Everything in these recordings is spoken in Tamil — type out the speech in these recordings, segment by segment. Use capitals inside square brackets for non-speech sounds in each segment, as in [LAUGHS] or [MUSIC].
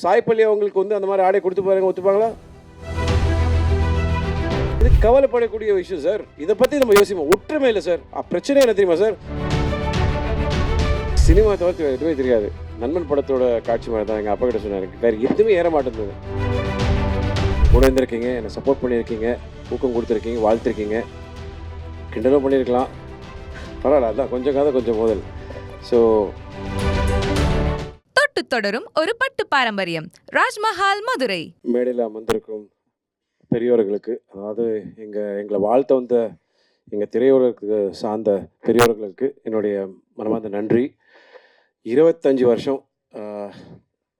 சாய்ப்பள்ளி அவங்களுக்கு வந்து அந்த மாதிரி ஆடை கொடுத்து பாருங்க ஒத்துப்பாங்களா? இது கவலைப்படக்கூடிய விஷயம் சார் இதை பற்றி நம்ம யோசிப்போம். ஒற்றுமை இல்லை சார் பிரச்சனை என்ன தெரியுமா சார் சினிமா தவிர்த்து வேறு எதுவுமே தெரியாது. நண்பன் படத்தோட காட்சி மாதிரி தான் எங்கள் அப்பா கிட்ட சொன்னார். வேறு எதுவுமே ஏற மாட்டேங்குது கூட இருந்திருக்கீங்க என்னை சப்போர்ட் பண்ணியிருக்கீங்க ஊக்கம் கொடுத்துருக்கீங்க வாழ்த்துருக்கீங்க. கிண்டலும் பண்ணியிருக்கலாம். பரவாயில்ல அதான் கொஞ்சம் காத கொஞ்சம் முதல். ஸோ தொட்டு தொடரும் ஒரு பட்டு பாரம்பரியம். ராஜ்மஹால் மதுரை. மேடையில் அமர்ந்திருக்கும் பெரியோர்களுக்கு அதாவது எங்கள் எங்களை வாழ்த்த வந்த எங்கள் திரையுலகுக்கு சார்ந்த பெரியோர்களுக்கு என்னுடைய மனமார்ந்த நன்றி. இருபத்தஞ்சி வருஷம்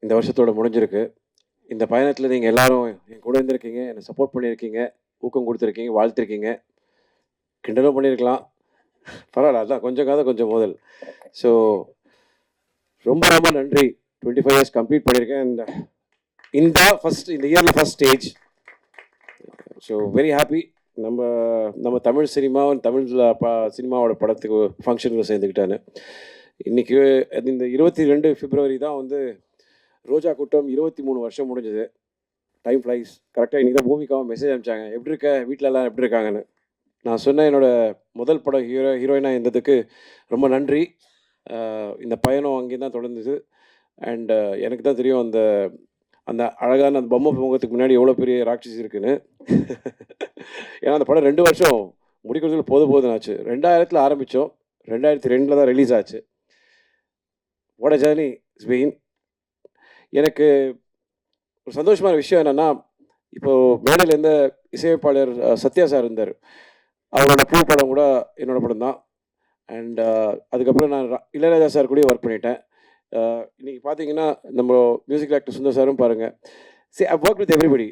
இந்த வருஷத்தோட முடிஞ்சிருக்கு. இந்த பயணத்தில் நீங்கள் எல்லாரும் என் கூட இருந்திருக்கீங்க என்னை சப்போர்ட் பண்ணியிருக்கீங்க ஊக்கம் கொடுத்துருக்கீங்க வாழ்த்திருக்கீங்க. கிண்டலும் பண்ணியிருக்கலாம். பரவாயில்ல அதான் கொஞ்சம் காத கொஞ்சம் முதல். ஸோ ரொம்ப ரொம்ப நன்றி. டுவெண்ட்டி ஃபைவ் இயர்ஸ் கம்ப்ளீட் பண்ணியிருக்கேன் அண்ட் இந்த ஃபஸ்ட் இந்த இயரில் first stage so very happy நம்ம நம்ம தமிழ் சினிமா தமிழில் ப சினிமாவோட படத்துக்கு ஃபங்க்ஷனுக்கு சேர்ந்துக்கிட்டான்னு இன்றைக்கி இந்த இருபத்தி ரெண்டு பிப்ரவரி தான் வந்து ரோஜா கூட்டம் இருபத்தி மூணு வருஷம் முடிஞ்சது. டைம் ஃப்ளைஸ் கரெக்டாக இன்றைக்கி தான் பூமிக்காவும் மெசேஜ் அனுப்பிச்சாங்க. எப்படி இருக்க? வீட்டில் எல்லாம் எப்படி இருக்காங்கன்னு? நான் சொன்ன என்னோடய முதல் படம் ஹீரோ ஹீரோயினாக இருந்ததுக்கு ரொம்ப நன்றி. இந்த பயணம் அங்கே தான் தொடர்ந்தது. அண்டு uh, எனக்கு தான் தெரியும் அந்த அந்த அழகான அந்த பொம்மை முகத்துக்கு முன்னாடி எவ்வளோ பெரிய ராட்சசி இருக்குன்னு. [LAUGHS] ஏன்னா அந்த படம் ரெண்டு வருஷம் முடிக்கிறதுல போது போதும் ஆச்சு. ரெண்டாயிரத்தில் ஆரம்பித்தோம் ரெண்டாயிரத்தி ரெண்டில் தான் ரிலீஸ் ஆச்சு. ஓட ஜேர்னி ஸ்பெயின் எனக்கு ஒரு சந்தோஷமான விஷயம் என்னென்னா இப்போது மேடையில் இருந்த இசையமைப்பாளர் சத்யா சார் இருந்தார். அவரோட பூ படம் கூட என்னோட படம் தான். அண்ட் uh, அதுக்கப்புறம் நான் இளையராஜா சார் கூட ஒர்க் பண்ணிட்டேன். இன்றைக்கி பார்த்தீங்கன்னா நம்ம மியூசிக் ஆக்டர் சுந்தர் சாரும் பாருங்கள் சரி ஐ ஒர்க் வித் எவ்ரிபடி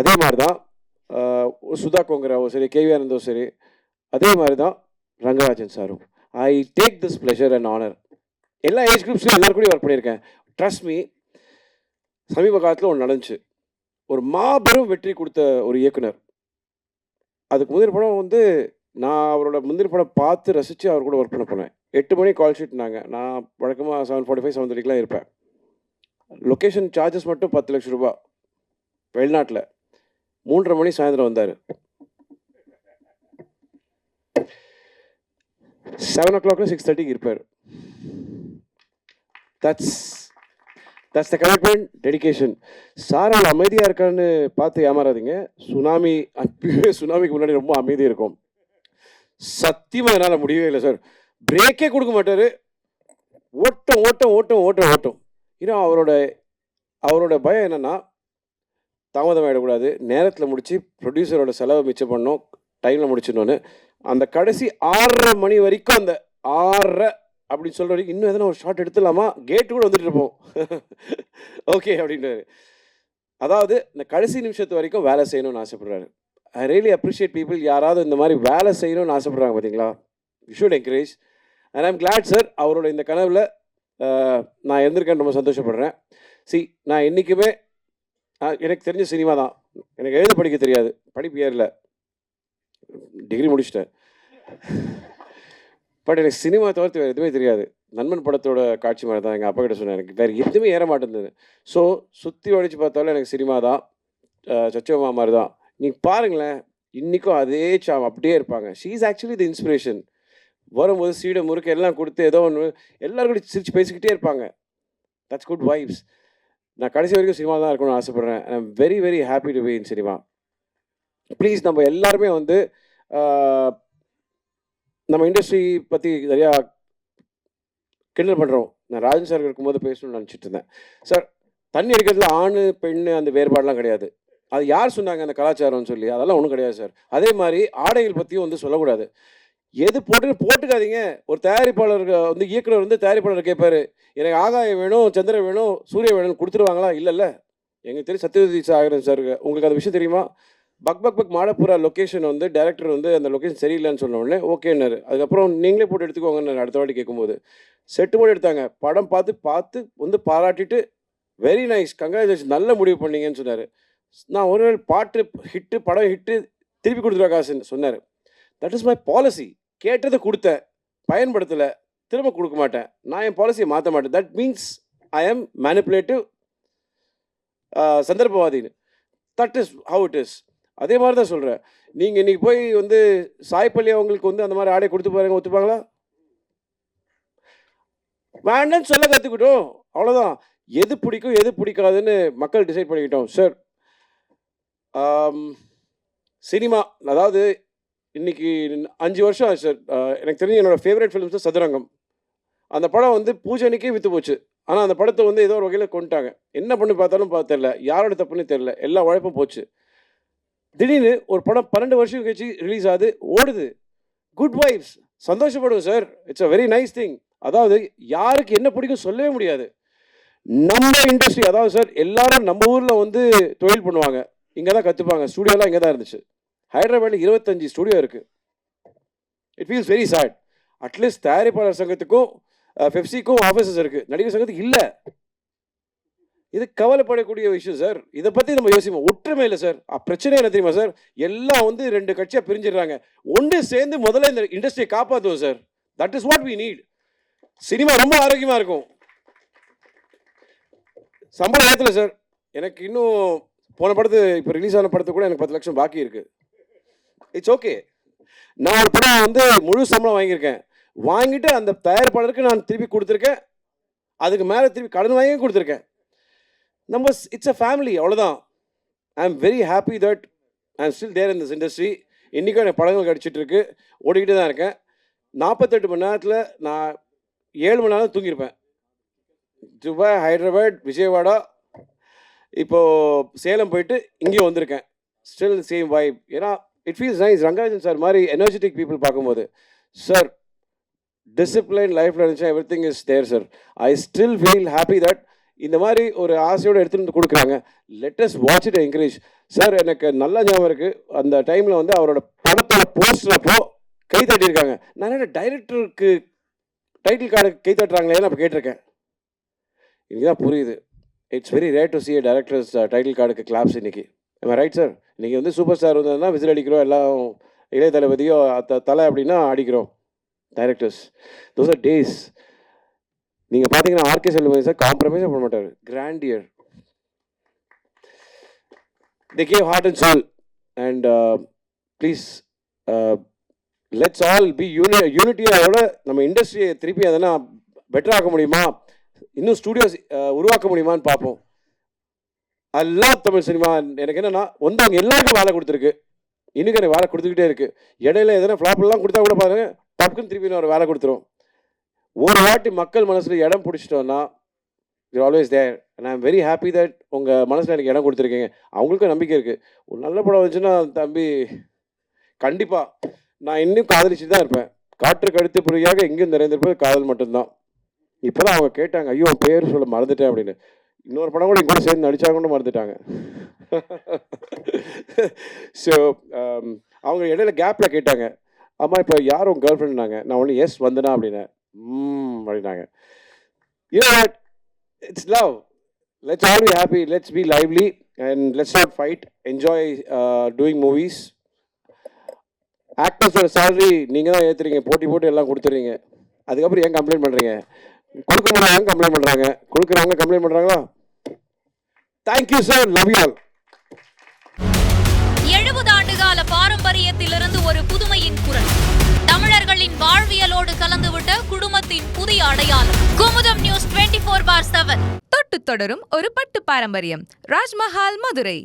அதே மாதிரி தான் சுதா கோங்கராவோ சரி கேவி ஆனந்தோ சரி அதே மாதிரி தான் ரங்கராஜன் சாரும். I take this pleasure and honour எல்லா ஏஜ் குரூப்ஸ்லையும் எல்லாரும் கூட ஒர்க் பண்ணியிருக்கேன். ட்ரஸ்ட் மீ சமீப காலத்தில் ஒன்று நடந்துச்சு. ஒரு மாபெரும் வெற்றி கொடுத்த ஒரு இயக்குனர். அதுக்கு முந்தின படம் வந்து நான் அவரோட முந்தின படம் பார்த்து ரசித்து அவர் கூட ஒர்க் பண்ண போனேன். எட்டு மணி கால் ஷீட்னாங்க நான் வழக்கமாக செவன் ஃபார்ட்டி ஃபைவ் செவன் தேர்ட்டிக்கெலாம் இருப்பேன். லொக்கேஷன் சார்ஜஸ் மட்டும் பத்து லட்ச ரூபா. வெளிநாட்டில். மூன்றரை மணி சாயந்தரம் வந்தார். செவன் ஓ கிளாக்ல சிக்ஸ் தேர்ட்டிக்கு இருப்பார். That's that's the commitment dedication sir அவள் அமைதியாக இருக்கான்னு பார்த்து ஏமாறாதீங்க. சுனாமி அப்பயே [LAUGHS] சுனாமிக்கு முன்னாடி ரொம்ப அமைதி இருக்கும். சத்தியமாக என்னால் முடியவே இல்லை சார். பிரேக்கே கொடுக்க மாட்டார். ஓட்டம் ஓட்டம் ஓட்டம் ஓட்டம் ஓட்டம். ஏன்னா அவரோட அவரோட பயம் என்னென்னா தாமதம் ஆகிடக்கூடாது நேரத்தில் முடித்து ப்ரொடியூசரோட செலவை மிச்சம் பண்ணோம் டைமில் முடிச்சிடணும்னு. அந்த கடைசி ஆறரை மணி வரைக்கும் அந்த ஆறரை அப்படின்னு சொல்கிற வரைக்கும் இன்னும் எதனா ஒரு ஷார்ட் எடுத்துடலாமா? கேட்டு கூட வந்துட்டு இருப்போம். [LAUGHS] ஓகே அப்படின்றாரு. அதாவது இந்த கடைசி நிமிஷத்து வரைக்கும் வேலை செய்யணும்னு ஆசைப்படுறாரு. ஐ ரியலி அப்ரிஷியேட் பீப்புள் யாராவது இந்த மாதிரி வேலை செய்யணும்னு ஆசைப்படுறாங்க பார்த்தீங்களா you should encourage and I'm glad sir அவரோட இந்த கனவில் நான் எழுந்திருக்கேன் ரொம்ப சந்தோஷப்படுறேன். சி நான் என்றைக்குமே எனக்கு தெரிஞ்ச சினிமா தான். எனக்கு எழுத படிக்க தெரியாது. படிப்பு ஏறல. டிகிரி முடிச்சிட்டேன். பட் எனக்கு சினிமா தவிர்த்து வேறு எதுவுமே தெரியாது. நண்பன் படத்தோட காட்சி மாதிரி தான் எங்கள் அப்பா கிட்ட சொன்னேன். எனக்கு வேறு எதுவுமே ஏற மாட்டேங்குது ஸோ சுற்றி வடிச்சு பார்த்தாலும் எனக்கு சினிமா தான். சச்சோமா மாதிரி தான். நீங்கள் பாருங்களேன் இன்றைக்கும் அதே சாம் அப்படியே இருப்பாங்க. She is actually the inspiration வரும்போது சீடை முறுக்கு எல்லாம் கொடுத்து ஏதோ ஒன்று எல்லோரும் கூட சிரித்து பேசிக்கிட்டே இருப்பாங்க. தட்ஸ் குட் வைப்ஸ் நான் கடைசி வரைக்கும் சினிமா தான் இருக்கணும்னு ஆசைப்பட்றேன். I am very very happy to be in cinema please நம்ம எல்லாருமே வந்து நம்ம இண்டஸ்ட்ரி பற்றி நிறையா கிண்டல் பண்ணுறோம் நான் ராஜன் சார் இருக்கும்போது பேசணும்னு நினச்சிட்டு இருந்தேன். சார் தண்ணி அடிக்கிறதுல ஆண் பெண் அந்த வேறுபாடெலாம் கிடையாது. அது யார் சொன்னாங்க அந்த கலாச்சாரம்னு சொல்லி? அதெல்லாம் ஒன்றும் கிடையாது சார் அதே மாதிரி ஆடைகள் பற்றியும் வந்து சொல்லக்கூடாது. எது போட்டு போட்டுக்காதீங்க. ஒரு தயாரிப்பாளர் வந்து இயக்குனர் வந்து தயாரிப்பாளர் கேட்பாரு எனக்கு ஆகாயம் வேணும் சந்திரன் வேணும் சூரிய வேணும்னு கொடுத்துருவாங்களா? இல்லைல்ல. எங்களுக்கு தெரியும் சத்யவதி சாகரன் சார் உங்களுக்கு அந்த விஷயம் தெரியுமா? பக் பக் பக் மாடப்புறா லொக்கேஷன் வந்து டேரக்டர் வந்து அந்த லொக்கேஷன் சரியில்லைன்னு சொன்ன உடனே ஓகேன்னாரு. அதுக்கப்புறம் நீங்களே போட்டு எடுத்துக்கோங்கன்னு அடுத்த வாட்டி கேட்கும்போது. செட்டு போட்டு எடுத்தாங்க. படம் பார்த்து பார்த்து வந்து பாராட்டிட்டு வெரி நைஸ் கங்க்ராச்சுலேஷன் நல்ல முடிவு பண்ணீங்கன்னு சொன்னார். நான் ஒரு நாள் பாட்டு ஹிட்டு படம் ஹிட்டு திருப்பி கொடுத்துருவா காசுன்னு சொன்னார். தட் இஸ் மை பாலிசி கேட்டதை கொடுத்தேன். பயன்படுத்தலை திரும்ப கொடுக்க மாட்டேன். நான் என் பாலிசியை மாற்ற மாட்டேன். That means I am manipulative சந்தர்ப்பவாதின்னு. That is how it is அதே மாதிரி தான் சொல்கிறேன் நீங்கள் இன்றைக்கி போய் வந்து சாய்ப்பள்ளி அவங்களுக்கு வந்து அந்த மாதிரி ஆடை கொடுத்து பாருங்க ஒத்துப்பாங்களா? வேண்டாம்னு சொல்ல கற்றுக்கிட்டோம் அவ்வளோதான் எது பிடிக்கும் எது பிடிக்காதுன்னு மக்கள் டிசைட் பண்ணிக்கிட்டோம் சார் சினிமா அதாவது இன்னைக்கு அஞ்சு வருஷம் ஆச்சு சார். எனக்கு தெரிஞ்சு என்னோடய ஃபேவரட் ஃபிலிம்ஸ் சதுரங்கம். அந்த படம் வந்து பூஜை அன்னைக்கே விற்று போச்சு. ஆனால் அந்த படத்தை வந்து ஏதோ ஒரு வகையில் கொண்டுட்டாங்க என்ன பண்ணி பார்த்தாலும் பார்த்து தெரில யாரோட தப்புன்னு தெரில எல்லா உழைப்பும் போச்சு. திடீர்னு ஒரு படம் பன்னெண்டு வருஷம் கழிச்சு ரிலீஸ் ஆகுது. ஓடுது. குட் வைப்ஸ் சந்தோஷப்படுவோம் sir. It's a very nice thing அதாவது யாருக்கு என்ன பிடிக்கும் சொல்லவே முடியாது. நம்ம இண்டஸ்ட்ரி அதாவது சார் எல்லாரும் நம்ம ஊரில் வந்து தொழில் பண்ணுவாங்க. இங்கே தான் கற்றுப்பாங்க ஸ்டூடியோலாம் இங்கே தான் இருந்துச்சு. ஹைதராபாத்தில் இருபத்தஞ்சி ஸ்டூடியோ இருக்குது it feels very sad at least தயாரிப்பாளர் சங்கத்துக்கும் பெப்சிக்கும் ஆஃபீஸஸ் இருக்குது நடிகர் சங்கத்துக்கு இல்லை. இது கவலைப்படக்கூடிய விஷயம் சார் இதை பற்றி நம்ம யோசிப்போம். ஒற்றுமை இல்லை சார் பிரச்சனை என்ன தெரியுமா சார் எல்லாம் வந்து ரெண்டு கட்சியாக பிரிஞ்சிடுறாங்க. ஒன்று சேர்ந்து முதல்ல இந்த இண்டஸ்ட்ரியை காப்பாற்றுவோம் sir that is what we need cinema ரொம்ப ஆரோக்கியமாக இருக்கும். சம்பளம் ஏற்றல சார் எனக்கு இன்னும் போன படத்து இப்போ ரிலீஸ் ஆன படத்துக்கு கூட எனக்கு பத்து லட்சம் பாக்கி இருக்குது இட்ஸ் ஓகே நான் ஒரு படம் வந்து முழு சம்பளம் வாங்கியிருக்கேன். வாங்கிட்டு அந்த தயாரிப்பாளருக்கு நான் திருப்பி கொடுத்துருக்கேன். அதுக்கு மேலே திருப்பி கடன் வாங்கி கொடுத்துருக்கேன். நம்ம இட்ஸ் அ ஃபேமிலி அவ்வளோதான் I am very happy that I am still there in this industry இன்றைக்கும் எனக்கு படங்கள் கிடச்சிட்டு இருக்கு. ஓடிக்கிட்டு தான் இருக்கேன். நாற்பத்தெட்டு மணி நேரத்தில் நான் ஏழு மணி நேரம் தூங்கியிருப்பேன். துபாய் ஹைதராபாத் விஜயவாடா. இப்போது சேலம் போயிட்டு இங்கேயும் வந்திருக்கேன். ஸ்டில் சேம் வைப் ஏன்னா it feels nice Rangarajan sir மாதிரி எனர்ஜெட்டிக் பீப்புள் பார்க்கும்போது சார் டிசிப்ளின் லைஃப்பில் இருந்துச்சா? Everything is there sir I still feel happy that இந்த மாதிரி ஒரு ஆசையோடு எடுத்துகிட்டு வந்து கொடுக்குறாங்க. Latest watch it encourage sir எனக்கு நல்ல ஞாபகம் இருக்குது அந்த டைமில் வந்து அவரோட படத்தோட போஸ்டர் அப்போ கை தட்டியிருக்காங்க. நான் என்ன டைரக்டருக்கு டைட்டில் கார்டு கை தட்டுறாங்களேன்னு அப்போ கேட்டிருக்கேன். இதுதான் புரியுது. It's very rare to see directors title கார்டுக்கு கிளாப்ஸ் இன்னைக்கு. ரைட் சார் இன்றைக்கி வந்து சூப்பர் ஸ்டார் வந்ததுன்னா விசில் அடிக்கிறோம் எல்லாம் இளைய தளபதியோ த- தலை அப்படின்னா அடிக்கிறோம். டைரக்டர்ஸ் தோஸ் ஆர் டேஸ் நீங்கள் பார்த்தீங்கன்னா ஆர்கே செல்வம் சார் காம்ப்ரமைஸே பண்ண மாட்டார். Grand year they gave heart and soul and please let's all be uni யூனிட்டியோட நம்ம இண்டஸ்ட்ரியை திருப்பி அதனா பெட்டர் ஆக்க முடியுமா? இன்னும் ஸ்டூடியோஸ் uh, உருவாக்க முடியுமான்னு பார்ப்போம். எல்லா தமிழ் சினிமா எனக்கு என்னன்னா வந்தவங்க எல்லாருக்கும் வேலை கொடுத்துருக்கு. இன்னைக்கு எனக்கு வேலை கொடுத்துக்கிட்டே இருக்கு. இடையில எதனா ஃப்ளாப்லாம் கொடுத்தா கூட பாருங்க டக்குன்னு திருப்பி நான் ஒரு வேலை கொடுத்துரும். ஒரு வாட்டி மக்கள் மனசில் இடம் பிடிச்சிட்டோன்னா you always there and I am very happy that உங்கள் மனசில் எனக்கு இடம் கொடுத்துருக்கீங்க. அவங்களுக்கும் நம்பிக்கை இருக்குது ஒரு நல்ல படம் வந்துச்சுன்னா தம்பி கண்டிப்பாக நான் இன்னும் காதலிச்சு தான் இருப்பேன் காற்றுக்கு கழுத்து புரியாக எங்கேயும் நிறைந்திருப்பது காதல் மட்டும்தான். இப்போ தான் அவங்க கேட்டாங்க ஐயோ பேர் சொல்ல மறந்துட்டேன் அப்படின்னு. இன்னொரு படம் கூட எங்க கூட சேர்ந்து நடிச்சா கூட மறந்துட்டாங்க. ஸோ um, அவங்க இடையில கேப்பில் கேட்டாங்க. அம்மா இப்போ யார் உங்கள் கேர்ள் ஃப்ரெண்ட்னாங்க நான் ஒன்று எஸ் வந்தனா அப்படின்னேன். ம் அப்படின்னாங்க. It's love let's all be happy let's be lively and let's not fight enjoy doing movies ஆக்டர்ஸோட salary நீங்கள் தான் ஏற்றுறீங்க போட்டி போட்டு எல்லாம் கொடுத்துறீங்க. அதுக்கப்புறம் ஏன் கம்ப்ளைண்ட் பண்ணுறீங்க கொடுக்க முடியாங்க கம்ப்ளைண்ட் பண்ணுறாங்க கொடுக்குறவங்க கம்ப்ளைண்ட் பண்ணுறாங்களா thank you sir love you all எழுபது ஆண்டுகால பாரம்பரியத்திலிருந்து ஒரு புதுமையின் குரல். தமிழர்களின் வாழ்வியலோடு கலந்துவிட்ட குடும்பத்தின் புதிய அடையாளம். Kumudam news twenty four bar seven தொட்டு தொடரும் ஒரு பட்டு பாரம்பரியம். ராஜ்மஹால் மதுரை.